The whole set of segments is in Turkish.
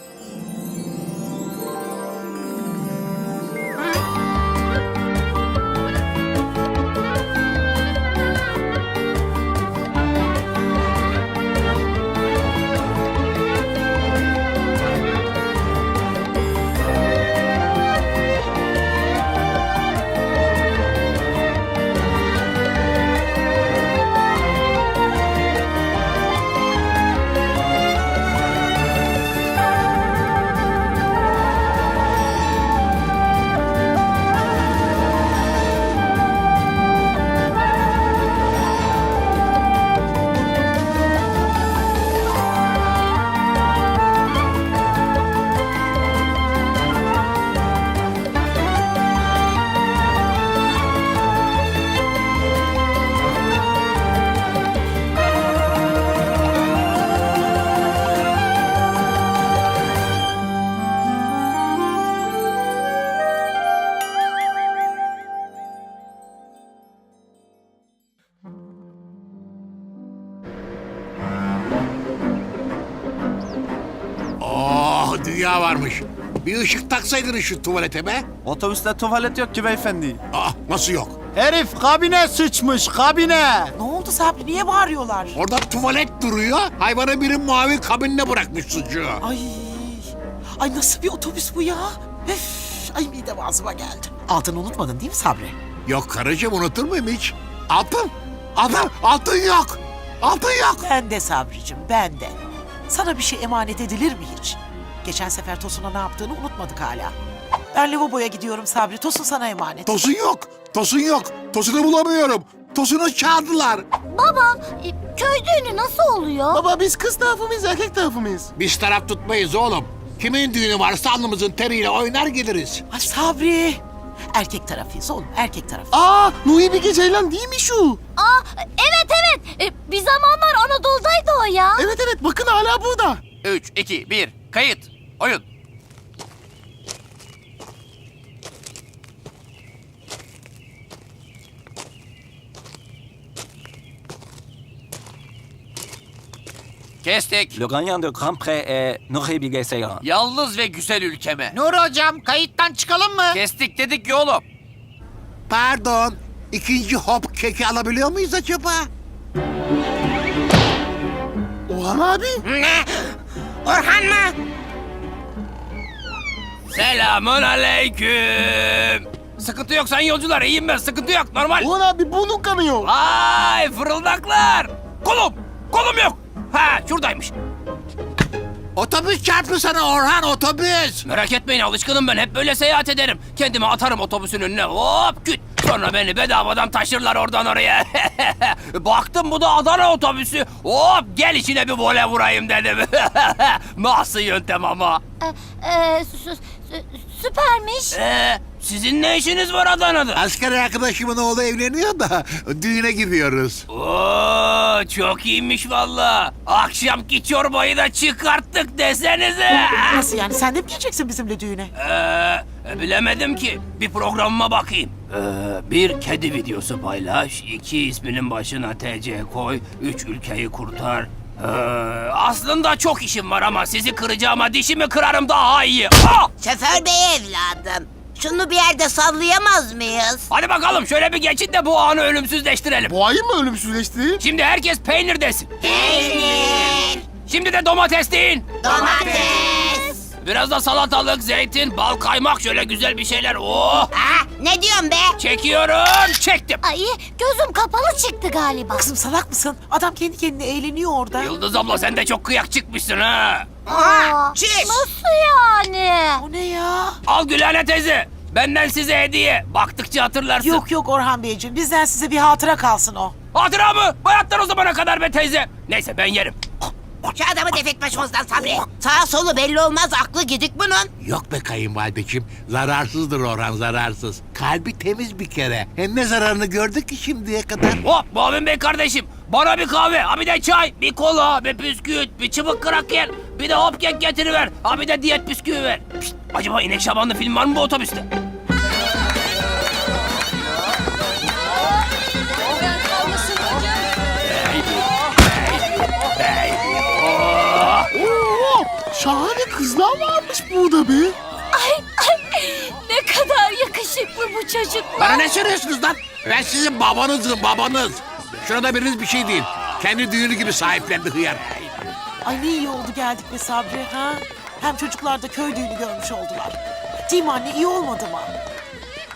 Yeah. Taksaydın şu tuvalete be. Otobüste tuvalet yok ki beyefendi. Ah nasıl yok? Herif kabine sıçmış kabine. Ne oldu Sabri? Niye bağırıyorlar? Orada tuvalet duruyor. Hayvanı biri mavi kabinine bırakmış sucuğu. Ay, ay nasıl bir otobüs bu ya? Öf, ay midem ağzıma geldi. Altını unutmadın değil mi Sabri? Yok karıcığım unutur muyum hiç? Altın. Altın. Altın yok. Altın yok. Ben de Sabricim, ben de. Sana bir şey emanet edilir mi hiç? Geçen sefer Tosun'a ne yaptığını unutmadık hala. Ben lavaboya gidiyorum Sabri. Tosun sana emanet. Tosun yok. Tosun yok. Tosunu bulamıyorum. Tosunu çağırdılar. Baba, e, köy düğünü nasıl oluyor? Baba biz kız tarafı mıyız erkek tarafı mıyız? Biz taraf tutmayız oğlum. Kimin düğünü varsa alnımızın teriyle oynar geliriz. Ay Sabri. Erkek tarafıyız oğlum, erkek tarafı. Aa Nuri Bilge Ceylan değil mi şu? Aa, evet evet. E, bir zamanlar Anadolu'daydı o ya. Evet evet bakın hala burada. 3, 2, 1, kayıt, oyun. Kestik. Le gagnant de Grand Prix est Nuri Bilge Ceylan. Yalnız ve güzel ülkeme. Nur hocam kayıttan çıkalım mı? Kestik dedik ki oğlum. Pardon. ikinci hop keki alabiliyor muyuz acaba? Orhan abi. Ne? Orhan mı? Selamun aleyküm. Sıkıntı yok sayın yolcular iyiyim ben sıkıntı yok normal. Orhan abi burnun kanıyor. Ay fırıldaklar. Kolum kolum yok. Ha şuradaymış. Otobüs çarptı sana Orhan otobüs. Merak etmeyin alışkınım ben hep böyle seyahat ederim. Kendimi atarım otobüsün önüne hop küt. Sonra beni bedavadan taşırlar oradan oraya. Baktım bu da Adana otobüsü. Hop gel içine bir vole vurayım dedim. Nasıl yöntem ama? E, e, sü- sü- süpermiş. Ee, sizin ne işiniz var Adana'da? Asker arkadaşımın oğlu evleniyor da düğüne gidiyoruz. Oo, çok iyiymiş valla. Akşamki çorbayı da çıkarttık desenize. Nasıl yani? Sen de mi geleceksin bizimle düğüne? Ee, bilemedim ki. Bir programıma bakayım. Ee, bir kedi videosu paylaş. iki isminin başına TC koy. Üç ülkeyi kurtar. Ee, aslında çok işim var ama sizi kıracağıma dişimi kırarım daha iyi. Ah! Şoför bey evladım. Şunu bir yerde sallayamaz mıyız? Hadi bakalım şöyle bir geçin de bu anı ölümsüzleştirelim. Boğayı mı ölümsüzleşti? Şimdi herkes peynir desin. Peynir, Şimdi de domates deyin. domates. Biraz da salatalık, zeytin, bal, kaymak şöyle güzel bir şeyler. Oh! Ha, ne diyorsun be? Çekiyorum, çektim. Ay gözüm kapalı çıktı galiba. Kızım salak mısın? Adam kendi kendine eğleniyor orada. Yıldız abla sen de çok kıyak çıkmışsın ha. Aa, çüş. Nasıl yani? O ne ya? Al Gülhane teyze. Benden size hediye. Baktıkça hatırlarsın. Yok yok Orhan Beyciğim. Bizden size bir hatıra kalsın o. Hatıra mı? Bayatlar o zamana kadar be teyze. Neyse ben yerim. Şu adamı defet başımızdan Sabri. Sağ solu belli olmaz aklı gidik bunun. Yok be kayınvalideciğim. Zararsızdır Orhan zararsız. Kalbi temiz bir kere. Hem ne zararını gördük ki şimdiye kadar. Hop Muavin Bey kardeşim. Bana bir kahve, ha bir de çay, bir kola, bir bisküvit, bir çubuk kraker, bir de hop kek getiriver. Ha bir de diyet bisküvi ver. Pişt, acaba İnek Şabanlı film var mı bu otobüste? Şahane kızlar varmış burada be. Ne kadar yakışıklı bu çocuk. Bana ne söylüyorsunuz lan? Ben sizin babanızım babanız. Şurada biriniz bir şey değil. Kendi düğünü gibi sahiplendi hıyar. Ay ne iyi oldu geldik be Sabri ha? Hem çocuklar da köy düğünü görmüş oldular. Değil mi anne iyi olmadı mı?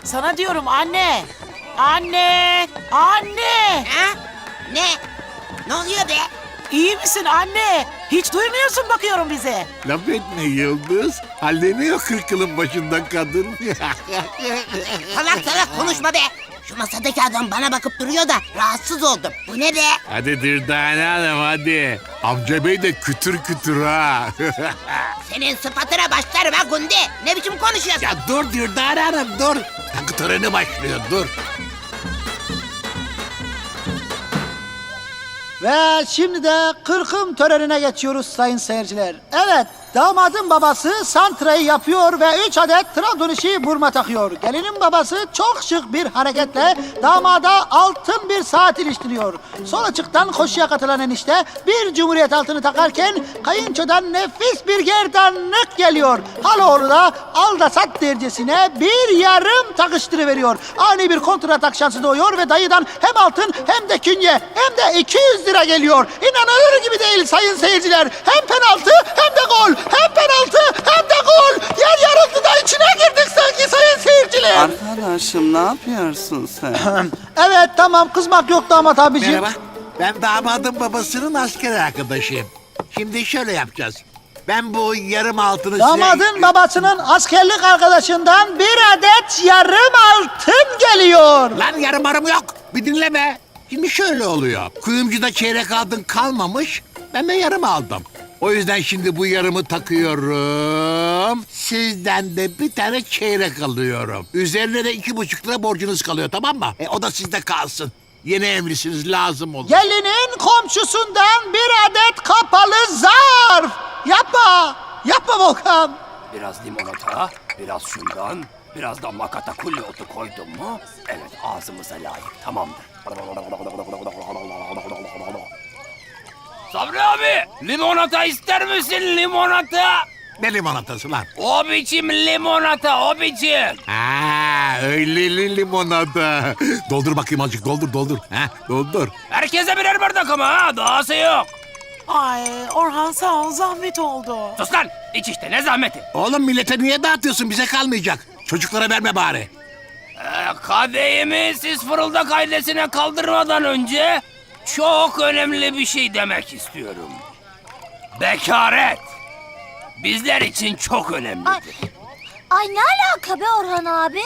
Sana diyorum anne. Anne. Anne. Ha? Ne? Ne oluyor be? İyi misin anne? Hiç duymuyorsun bakıyorum bize. Laf etme Yıldız. Halleniyor kırk yılın başından kadın. Salak salak konuşma be. Şu masadaki adam bana bakıp duruyor da rahatsız oldum. Bu ne be? hadi Dürdane Hanım hadi. Amca bey de kütür kütür ha. Senin sıfatına başlarım ha Gundi. Ne biçim konuşuyorsun? ya dur Dürdane Hanım dur. Takı töreni başlıyor dur. Ve şimdi de kırkım törenine geçiyoruz sayın seyirciler. Evet, damadın babası santrayı yapıyor ve 3 adet Trabzon burma takıyor. Gelinin babası çok şık bir hareketle damada altın bir saat iliştiriyor. Sol açıktan koşuya katılan enişte bir cumhuriyet altını takarken kayınçodan nefis bir gerdanlık geliyor. Haloğlu da al da sat dercesine bir yarım takıştırıveriyor. Ani bir kontratak şansı doğuyor ve dayıdan hem altın hem de künye hem de 200 lira geliyor. İnanılır gibi değil sayın seyirciler. Hem penaltı hem de gol. Hem penaltı hem de gol. Yer yarıldı da içine girdik sanki sayın seyirciler. Arkadaşım ne yapıyorsun sen? evet tamam kızmak yok damat abiciğim. Merhaba. Ben damadın babasının asker arkadaşıyım. Şimdi şöyle yapacağız. Ben bu yarım altını Damadın size... babasının askerlik arkadaşından bir adet yarım altın geliyor. Lan yarım arım yok. Bir dinleme. Şimdi şöyle oluyor. Kuyumcuda çeyrek altın kalmamış. Ben de yarım aldım. O yüzden şimdi bu yarımı takıyorum. Sizden de bir tane çeyrek alıyorum. Üzerine de iki buçuk lira borcunuz kalıyor tamam mı? E, o da sizde kalsın. Yeni evlisiniz lazım olur. Gelinin komşusundan bir adet kapalı zarf. Yapma. Yapma Volkan. Biraz limonata, biraz şundan, biraz da makata kulli otu koydum mu? Evet ağzımıza layık tamamdır. Sabri abi limonata ister misin limonata? Ne limonatası lan? O biçim limonata o biçim. Ha, öyle limonata. doldur bakayım azıcık doldur doldur. Ha, doldur. Herkese birer bardak ama ha dahası yok. Ay Orhan sağ ol zahmet oldu. Sus lan iç işte ne zahmeti. Oğlum millete niye dağıtıyorsun? Bize kalmayacak. Çocuklara verme bari. Ee, kadehimi siz fırıldak ailesine kaldırmadan önce çok önemli bir şey demek istiyorum. Bekaret. Bizler için çok Ay, önemlidir. ay ne alaka be Orhan abi?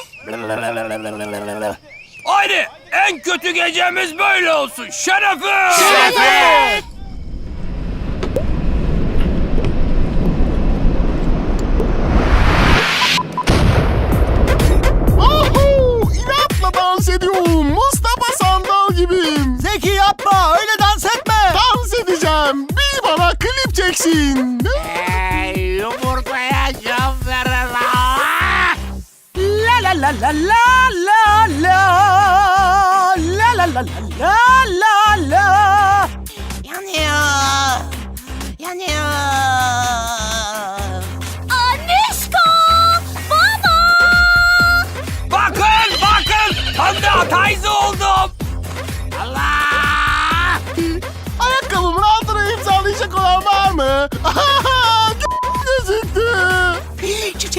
Haydi en kötü gecemiz böyle olsun. Şerefe! Şerefe! Latin. Hey, yumurtaya cevap veren. La la la la la.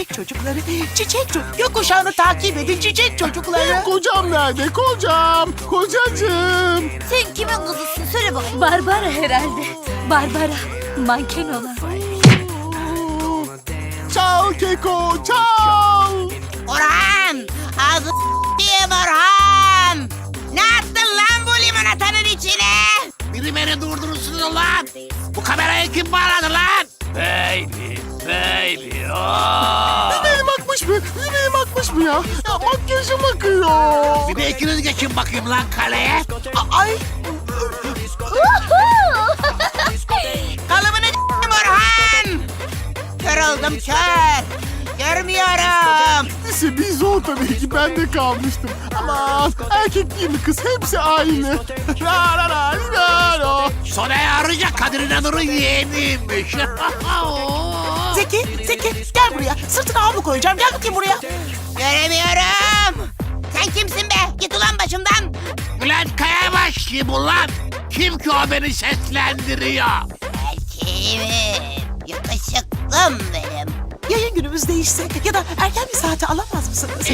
Çiçek çocukları, çiçek çocuk. Gökkuşağını takip edin çiçek çocukları. Kocam nerede? Kocam. Kocacığım. Sen kimin kızısın söyle bakayım. Barbara herhalde. Barbara. Manken olan. Çal Keko çal. Orhan. Ağzı diyeyim Orhan. Ne attın lan bu limonatanın içine? Biri beni durdursun ulan. Bu kamerayı kim bağladı lan? Baby, baby. Oh. Yüreğim akmış mı? Yüreğim akmış mı ya? Ya makyajım akıyor. Bir de ikiniz geçin bakayım lan kaleye. Ay. Kalıbını d**tim Orhan. Kör oldum kör. Görmüyorum. Lise bir zor tabii ki ben de kalmıştım. Ama erkek değil mi kız hepsi aynı. La la la la la. Sonra'ya arayacak Kadir İnanır'ın yeğeniymiş. Zeki, Zeki gel buraya. Sırtına havlu koyacağım. Gel bakayım buraya. Göremiyorum. Sen kimsin be? Git ulan başımdan. Bülent Kayabaş kim ulan? Kim ki o beni seslendiriyor? Erkeğim. Yakışıklım benim. Yayın günümüz değişse ya da erken bir saate alamaz mısınız?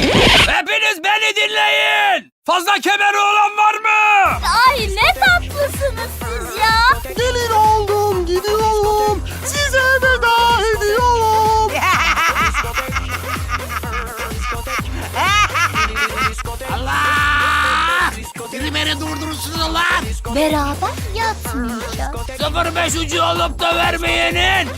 Hepiniz beni dinleyin. Fazla kemeri olan var mı? Ay ne tatlısınız siz ya. Gelin oldum gidiyorum. Size veda Allah! Biri beni durdursun ulan! Beraber yatmayacağız. 05 ucu olup da vermeyenin.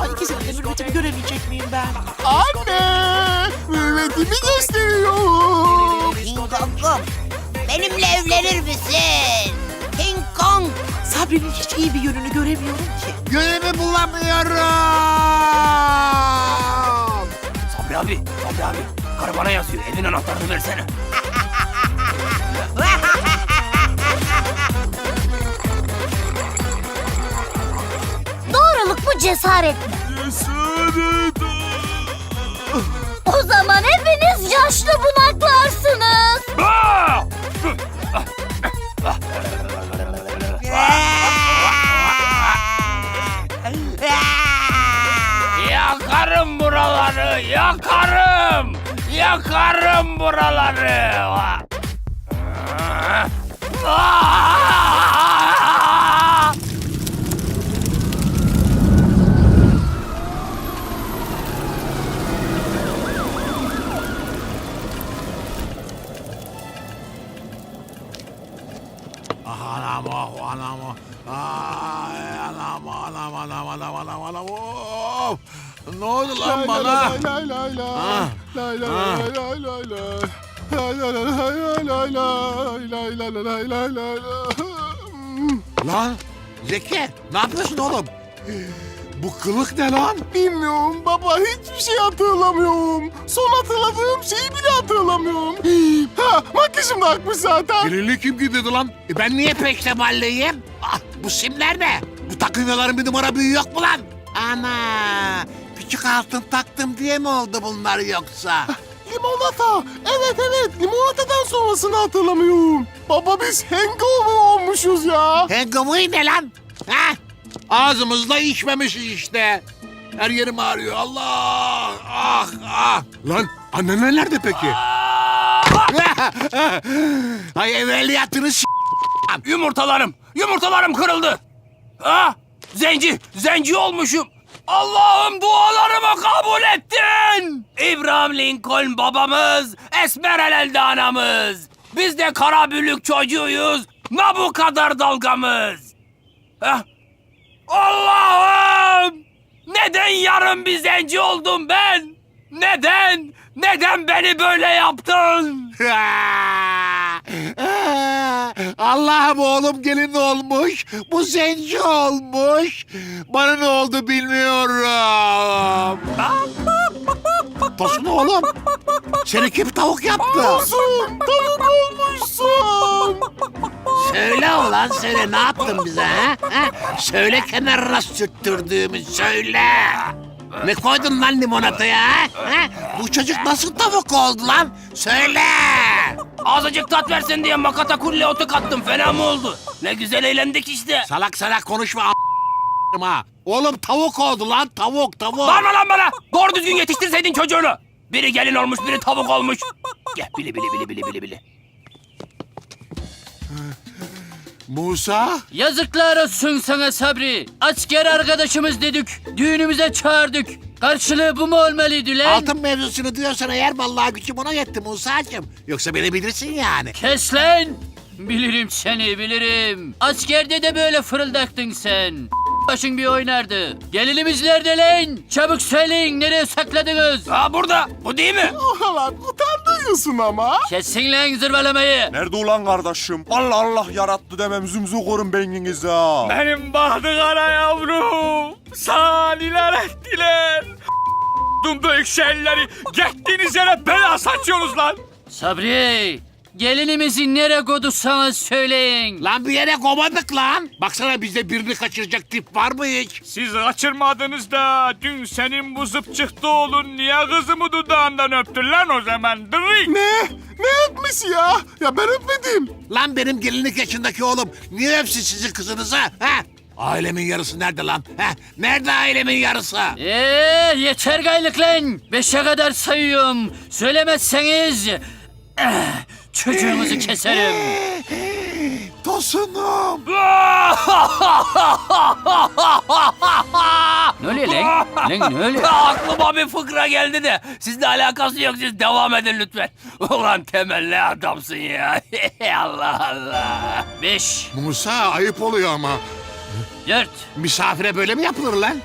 Ay ikisinin de mürvetimi göremeyecek miyim ben? Anne! Mürvetimi gösteriyorum. King Kong'um. Benimle evlenir misin? King Kong. Sabri'nin hiç iyi bir yönünü göremiyorum ki. Gönlümü bulamıyorum! Sabri abi, Sabri abi. Karı bana yazıyor. Evin anahtarını versene. Cesaret mi? Cesaret. O zaman hepiniz yaşlı bunaklarsınız. Yakarım buraları, yakarım. Yakarım buraları. Aa! Anam ah. Ay anam anam anam anam anam anam. Of! Ne oldu lan bana? Lay lay lay lay. Ah. Ah. lay lay lay lay. Lay lay lay lay lay lay lay lay lay lay lay lay. Lan Zeki ne yapıyorsun oğlum? Bu kılık ne lan? Bilmiyorum baba hiçbir şey hatırlamıyorum. Son hatırladığım şeyi bile hatırlamıyorum. Ha da akmış zaten. Birini kim gidiyordu lan? E ben niye peştemalleyim? Ah, bu simler ne? Bu takınyaların bir numara büyüğü yok mu lan? Ana! Küçük altın taktım diye mi oldu bunlar yoksa? Limonata. Evet evet limonatadan sonrasını hatırlamıyorum. Baba biz hangover olmuşuz ya. Hengamı ne lan? Ha? Ağzımızla içmemişiz işte. Her yerim ağrıyor. Allah! Ah ah! Lan annen nerede peki? Ay evveliyatını s- Yumurtalarım, yumurtalarım kırıldı. Ha? Zenci, zenci olmuşum. Allah'ım dualarımı kabul ettin. İbrahim Lincoln babamız, Esmer Elelde anamız. Biz de kara bülük çocuğuyuz. Ne bu kadar dalgamız? Allah'ım! Neden yarın bir zenci oldum ben? Neden? Neden beni böyle yaptın? Allah'ım oğlum gelin olmuş. Bu zenci olmuş. Bana ne oldu bilmiyorum. Tosun oğlum. Seni kim tavuk yaptı? Olsun tavuk olmuşsun. Söyle ulan söyle ne yaptın bize ha? ha? Söyle kenarına sürttürdüğümü söyle. Ne koydun lan limonataya ha? ha? Bu çocuk nasıl tavuk oldu lan? Söyle. Azıcık tat versin diye makata kulle otu kattım. Fena mı oldu? Ne güzel eğlendik işte. Salak salak konuşma a**ım ha. Oğlum tavuk oldu lan tavuk tavuk. Bağırma lan bana. Doğru düzgün yetiştirseydin çocuğunu. Biri gelin olmuş, biri tavuk olmuş. Gel bili bili bili bili bili bili. Musa? Yazıklar olsun sana Sabri. Asker arkadaşımız dedik. Düğünümüze çağırdık. Karşılığı bu mu olmalıydı lan? Altın mevzusunu diyorsan eğer vallahi gücüm ona yetti Musa'cığım. Yoksa beni bilirsin yani. Kes lan. Bilirim seni bilirim. Askerde de böyle fırıldaktın sen. Başın bir oynardı. Gelinimiz nerede lan? Çabuk söyleyin nereye sakladınız? Aa burada. Bu değil mi? Lan utandırıyorsun ama. Kesin lan zırvalamayı. Nerede ulan kardeşim? Allah Allah yarattı demem zümzü korun beyninize ha. Benim bahtı kara yavrum. Saniler ettiler. Dum büyük şeyleri gittiğiniz yere bela saçıyorsunuz lan. Sabri. Gelinimizi nereye kodursanız söyleyin. Lan bir yere komadık lan. Baksana bizde birini kaçıracak tip var mı hiç? Siz kaçırmadınız da dün senin bu zıpçıkta oğlun niye kızımı dudağından öptün lan o zaman? Dırık. Ne? Ne öpmesi ya? Ya ben öpmedim. Lan benim gelinlik yaşındaki oğlum niye öpsün sizin kızınıza? Ha? Ailemin yarısı nerede lan? Ha? Nerede ailemin yarısı? Eee Ee, yeter gaylık lan. Beşe kadar sayıyorum. Söylemezseniz eh, çocuğunuzu keserim. Tosunum. ne oluyor lan? Lan ne oluyor? Aklıma bir fıkra geldi de sizle alakası yok siz devam edin lütfen. Ulan temelli adamsın ya. Allah Allah. Beş, Musa ayıp oluyor ama. dört, Misafire böyle mi yapılır lan?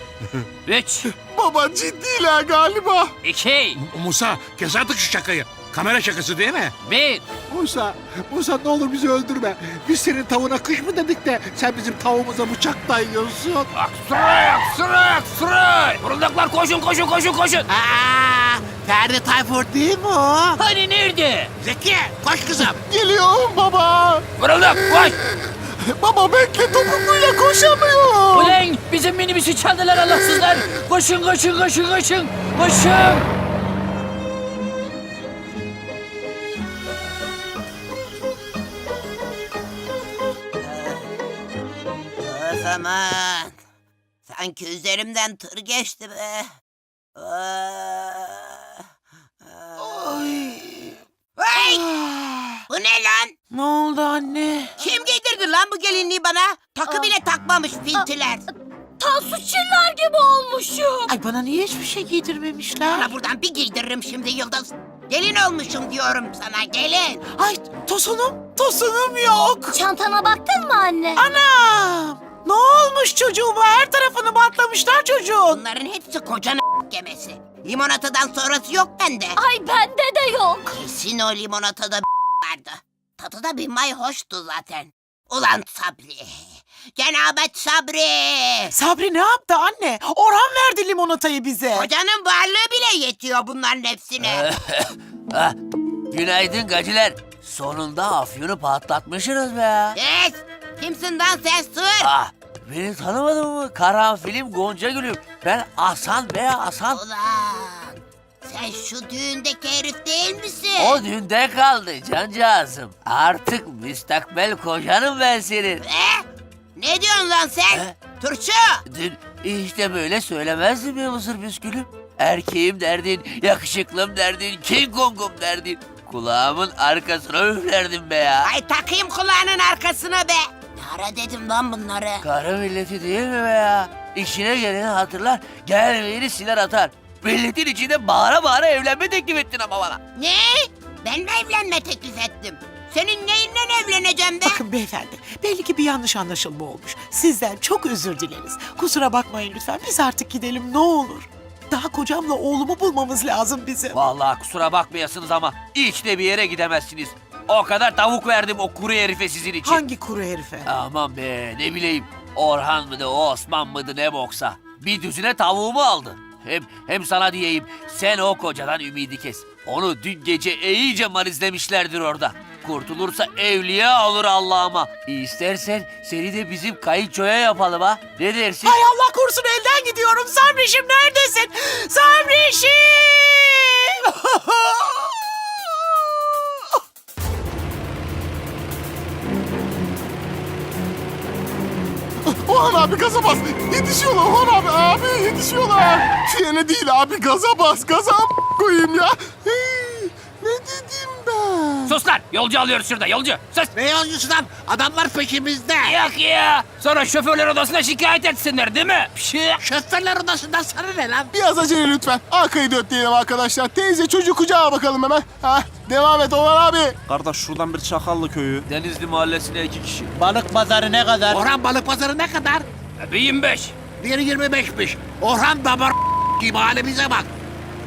üç, Baba ciddiler galiba. iki, Musa kes artık şu şakayı. Kamera şakası değil mi? bir. Musa, Musa ne olur bizi öldürme. Biz senin tavuğuna kış mı dedik de sen bizim tavuğumuza bıçak dayıyorsun. Bak sıraya sıraya sıraya. Fırıldaklar koşun koşun koşun koşun. Aa, Ferdi Tayfur değil mi o? Hani nerede? Zeki koş kızım. Geliyorum baba. Fırıldak koş. Baba bekle topukluyla koşamıyorum. Ulan bizim minibüsü çaldılar Allahsızlar. Koşun koşun koşun koşun. Koşun. Öf aman. Sanki üzerimden tır geçti be. Ah, ah. Ay! Bu ne lan? Ne oldu anne? Kim giydirdi lan bu gelinliği bana? Takı bile takmamış pintiler. Tansu Çiller gibi olmuşum. Ay bana niye hiçbir şey giydirmemişler? Sana buradan bir giydiririm şimdi Yıldız. Gelin olmuşum diyorum sana gelin. Ay tosunum, tosunum yok. Çantana baktın mı anne? Anam! Ne olmuş çocuğuma? Her tarafını bantlamışlar çocuğun. Bunların hepsi kocanın gemesi. Limonatadan sonrası yok bende. Ay bende de yok. Kesin o limonatada vardı. Tadı da bir may hoştu zaten. Ulan Sabri. Cenabet Sabri. Sabri ne yaptı anne? Orhan verdi limonatayı bize. Kocanın varlığı bile yetiyor bunların hepsine. Ah, günaydın gaciler. Sonunda afyonu patlatmışsınız be ya. Kes! Kimsin lan sen sığır? Ah, beni tanımadın mı? Karanfilim Gonca Gülüm. Ben Hasan be Hasan. Ulan sen şu düğündeki herif değil misin? O dünde kaldı cancağızım. Artık müstakbel kocanım ben senin. Eh? Ne diyorsun lan sen? Eh? Turşu! Dün işte böyle söylemezdim ya mısır püskülüm. Erkeğim derdin, yakışıklım derdin, King Kong'um derdin. Kulağımın arkasına üflerdim be ya. Ay takayım kulağının arkasına be. Ne ara dedim lan bunları? Karı milleti değil mi be ya? İşine geleni hatırlar, gelmeyeni siler atar. Milletin içinde bağıra bağıra evlenme teklif ettin ama bana. Ne? Ben mi evlenme teklif ettim? Senin neyinle evleneceğim be? Bakın beyefendi, belli ki bir yanlış anlaşılma olmuş. Sizden çok özür dileriz. Kusura bakmayın lütfen, biz artık gidelim ne olur. Daha kocamla oğlumu bulmamız lazım bizim. Vallahi kusura bakmayasınız ama hiç de bir yere gidemezsiniz. O kadar tavuk verdim o kuru herife sizin için. Hangi kuru herife? Aman be ne bileyim. Orhan mıydı, Osman mıydı ne boksa. Bir düzine tavuğumu aldı. Hem hem sana diyeyim sen o kocadan ümidi kes. Onu dün gece iyice marizlemişlerdir orada. Kurtulursa evliya olur Allah'ıma. İstersen seni de bizim kayınçoya yapalım ha. Ne dersin? Ay Allah korusun elden gidiyorum. Sabrişim neredesin? Sabrişim! Orhan abi gaza bas. Yetişiyorlar Orhan abi. Abi yetişiyorlar. Frene değil abi gaza bas. Gaza koyayım ya. Hey, ne dedim ben? Sus lan yolcu alıyoruz şurada yolcu. Sus. Ne yolcusu lan? Adamlar peşimizde. Yok ya. Sonra şoförler odasına şikayet etsinler değil mi? Şey. Şoförler odasından sana ne lan? Biraz acele lütfen. Arkayı dört diyelim arkadaşlar. Teyze çocuğu kucağa bakalım hemen. Ha, devam et Orhan abi. Kardeş şuradan bir Çakallı köyü. Denizli mahallesine iki kişi. Balık pazarı ne kadar? Orhan balık pazarı ne kadar? Bir 25. Bir 25'miş. Orhan damar gibi halimize bak.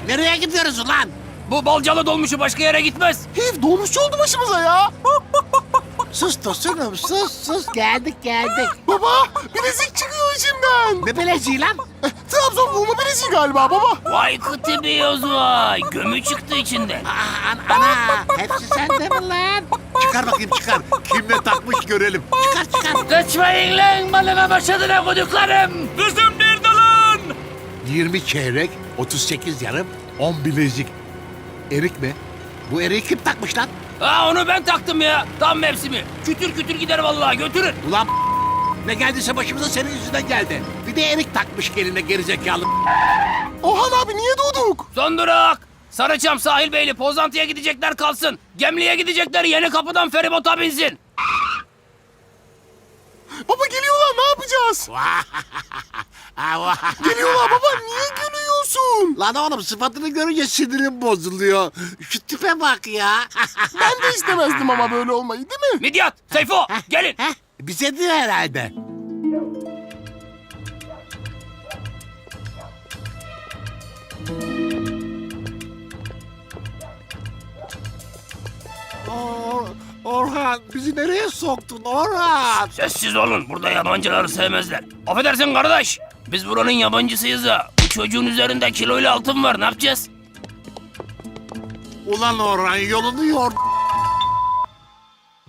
Nereye gidiyoruz lan? Bu balcalı dolmuşu başka yere gitmez. Herif dolmuşçu oldu başımıza ya. Sus Tosunum sus sus geldik geldik. Baba bilezik çıkıyor peşimden. Ne belezi lan? Eh, Trabzon buğumu birisi galiba baba. Vay kıtı bir yoz vay. Gömü çıktı içinden. Aa, an- ana hepsi sende mi lan? Çıkar bakayım çıkar. Kimle takmış görelim. Çıkar çıkar. Kaçmayın lan malına başladığına koduklarım. Kızım nerede lan? 20 çeyrek, 38 yarım, 10 bilezik. Erik mi? Bu eriği kim takmış lan? Ha onu ben taktım ya. Tam mevsimi. Kütür kütür gider vallahi götürün. Ulan ne geldiyse başımıza senin yüzünden geldi. Bir de erik takmış geline gerizekalı. Orhan abi niye doğduk? Son durak. Sarıçam sahil beyli Pozantı'ya gidecekler kalsın. Gemliğe gidecekler yeni kapıdan feribota binsin. Baba geliyorlar ne yapacağız? Geliyorlar baba niye? Lan oğlum sıfatını görünce sinirim bozuluyor. Şu tipe bak ya. Ben de istemezdim ama böyle olmayı değil mi? Midyat, Seyfo gelin. Heh, Bize diyor herhalde. Or Orhan bizi nereye soktun Orhan? Sessiz olun burada yabancıları sevmezler. Affedersin kardeş. Biz buranın yabancısıyız ya. Çocuğun üzerinde kiloyla altın var ne yapacağız? Ulan Orhan yolunu yor.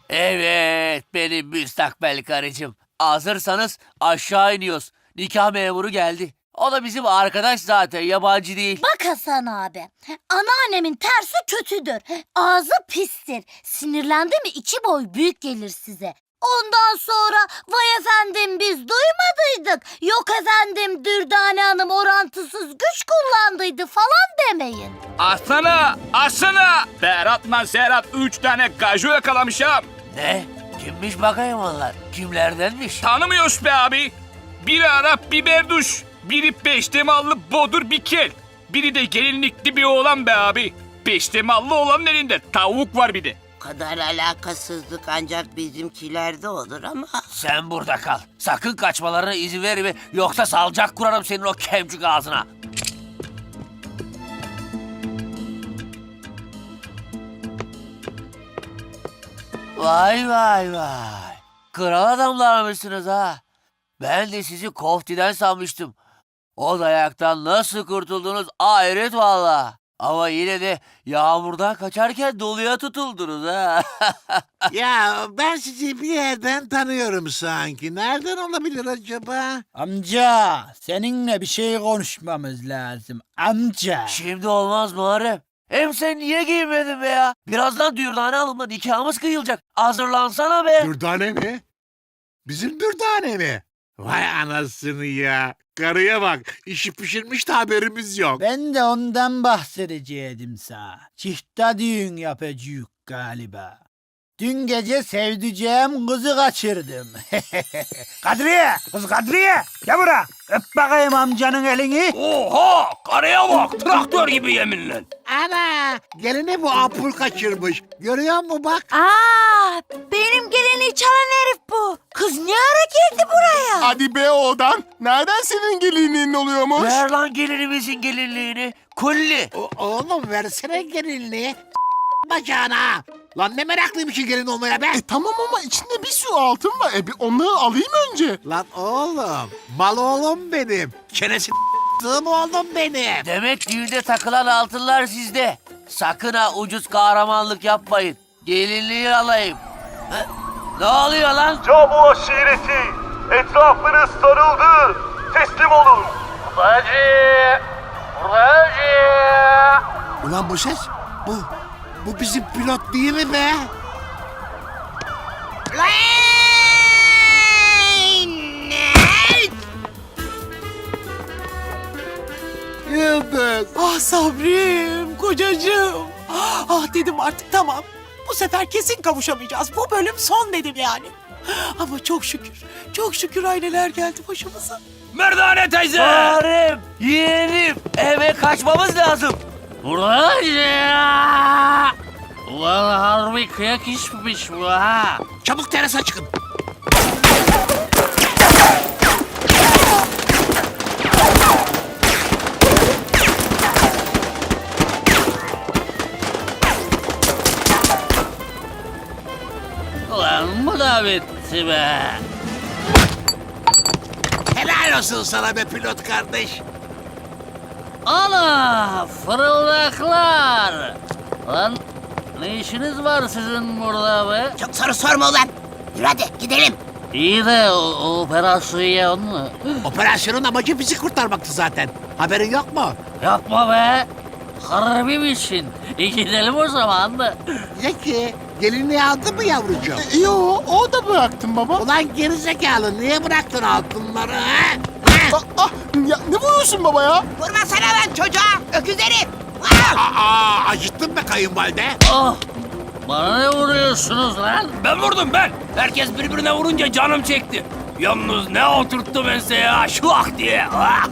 Evet benim müstakbel karıcığım. Hazırsanız aşağı iniyoruz. Nikah memuru geldi. O da bizim arkadaş zaten yabancı değil. Bak Hasan abi. Anneannemin tersi kötüdür. Ağzı pistir. Sinirlendi mi içi boy büyük gelir size. Ondan sonra vay efendim biz duymadıydık. Yok efendim Dürdane Hanım orantısız güç kullandıydı falan demeyin. Aslan'a, aslan'a. Berat'la Serhat üç tane gaju yakalamışım. Ne? Kimmiş bakayım onlar? Kimlerdenmiş? Tanımıyoruz be abi. Biri Arap biber duş. Biri peştemallı bodur bir kel. Biri de gelinlikli bir oğlan be abi. Peştemallı olanın elinde tavuk var bir de. Kadar alakasızlık ancak bizimkilerde olur ama... Sen burada kal. Sakın kaçmalarına izin verme yoksa salacak kurarım senin o kemcük ağzına. Vay vay vay. Kral adamlarmışsınız ha. Ben de sizi koftiden sanmıştım. O dayaktan nasıl kurtuldunuz ahiret valla. Ama yine de yağmurdan kaçarken doluya tutuldunuz ha. Ya ben sizi bir yerden tanıyorum sanki. Nereden olabilir acaba? Amca seninle bir şey konuşmamız lazım. Amca. Şimdi olmaz Muharrem. Hem sen niye giyinmedin be ya? Birazdan Dürdane Hanım'la nikahımız kıyılacak. Hazırlansana be. Dürdane mi? Bizim Dürdane mi? Vay anasını ya. Karıya bak. işi pişirmiş de haberimiz yok. Ben de ondan bahsedecektim sana. Çifte düğün yapacağız galiba. Dün gece sevdiceğim kızı kaçırdım. Kadriye! Kız Kadriye! Gel buraya. Öp bakayım amcanın elini. Oha karıya bak traktör gibi yeminle. Ana! Gelini bu ampul kaçırmış. Görüyor musun bak? Aa, benim geleni çalan herif bu. Kız ne ara geldi buraya? Hadi be oğlan. Nereden senin gelinin oluyormuş? Ver lan gelinimizin gelinliğini. Kulli. O- oğlum versene gelinliği. Bacağına. Lan ne meraklıymışsın gelin olmaya be. E tamam ama içinde bir sürü altın var. E bir onları alayım önce. Lan oğlum. Mal oğlum benim. Çenesi oğlum benim. Demek düğünde takılan altınlar sizde. Sakın ha ucuz kahramanlık yapmayın. Gelinliği alayım. Ha? Ne oluyor lan? Camu aşireti etrafınız sarıldı. Teslim olun. Ulan bu ses, bu, bu bizim pilot değil mi be? Yıldız. Ah Sabrım, kocacığım. Ah dedim artık tamam. Bu sefer kesin kavuşamayacağız. Bu bölüm son dedim yani. Ama çok şükür, çok şükür aileler geldi başımıza. Merdane teyze. Muharrem, yeğenim, eve kaçmamız lazım. Ulan ya! Ulan harbi kıyak işmiş bu ha. Çabuk terasa çıkın. Ulan bu da bitti be. Helal olsun sana be pilot kardeş. Ana fırıldaklar. Lan ne işiniz var sizin burada be? Çok soru sorma ulan. Yürü hadi gidelim. İyi de o, operasyon mu? Operasyonun amacı bizi kurtarmaktı zaten. Haberin yok mu? Yapma be. Harbi misin? E gidelim o zaman da. Zeki, gelinliği aldın mı yavrucuğum? E, Yo o da bıraktım baba. Ulan gerizekalı niye bıraktın altınları ha? Ah, ah, ya, ne vuruyorsun baba ya? Vurma sana lan çocuğa. Öküz herif. Ah! Aa, acıttın be kayınvalide. Oh! Bana ne vuruyorsunuz lan? Ben vurdum ben. Herkes birbirine vurunca canım çekti. Yalnız ne oturttu ben size ya şuak diye. Ah!